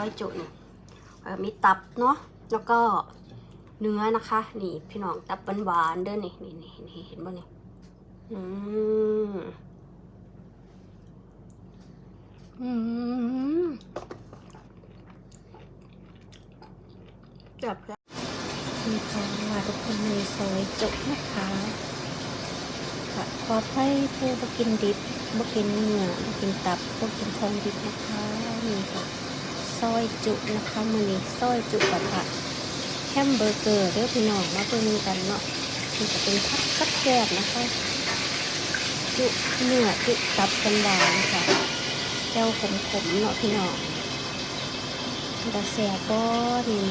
อยจุเนี่ยมีตับเนาะแล้วก็เนื้อนะคะ นี่พี่น้องตับหวานๆเด้อนี่นี่นี่นี่เห็นป่ะนี่อืมอืมจับแล้วนี่ค่ะทุกคนในซอยจุนะคะค่ะขอให้ผู้บกินดิบบ่กินเนื้อบ่กินตับบ่กินของดิบนะคะนี่ค่ะ ซอยจุนะคะมือนี้ซอยจุกระทะแฮมเบอร์เกอร์เด้อพี่น้องมาเบิ่งกันเนาะนี่จะเป็นพักกัดแกบนะคะ จุเนื้อจุตับกันหวานค่ะเจ้าขมๆเนาะพี่น้องกระแสก็นี่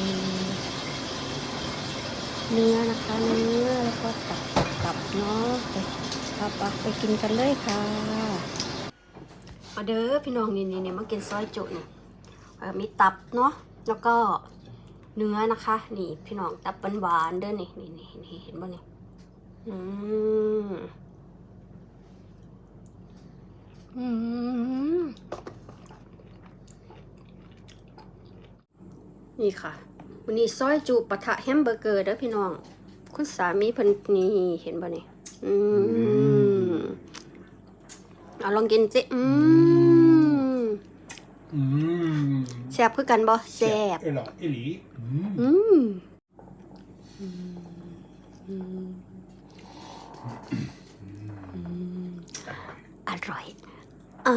เนื้อนะคะเนื้อแล้วก็ตับตับเนาะไปเอาไปไปกินกันเลยค่ะเอาเด้อพี่น้องนี่นี่นี่มากินซอยจุเนี่เอ่อ มีตับเนาะแล้วก็เนื้อนะคะ นี่พี่น้องตับหวานๆเด้อนี่นี่นี่นี่เห็นป่ะนี่อืมอืมนี่ค่ะวันนี้ซอยจูปะทะแฮมเบอร์เกอร์เด้อพี่น้อง คุณสามีเพิ่นนี่เห็นป่ะนี่อืมเอาลองกินสิอืม Mm. แซ่บคือกันบ่แซ่บ Eller Eli. Mm. อืมอืมอืมอืมอร่อยอ่า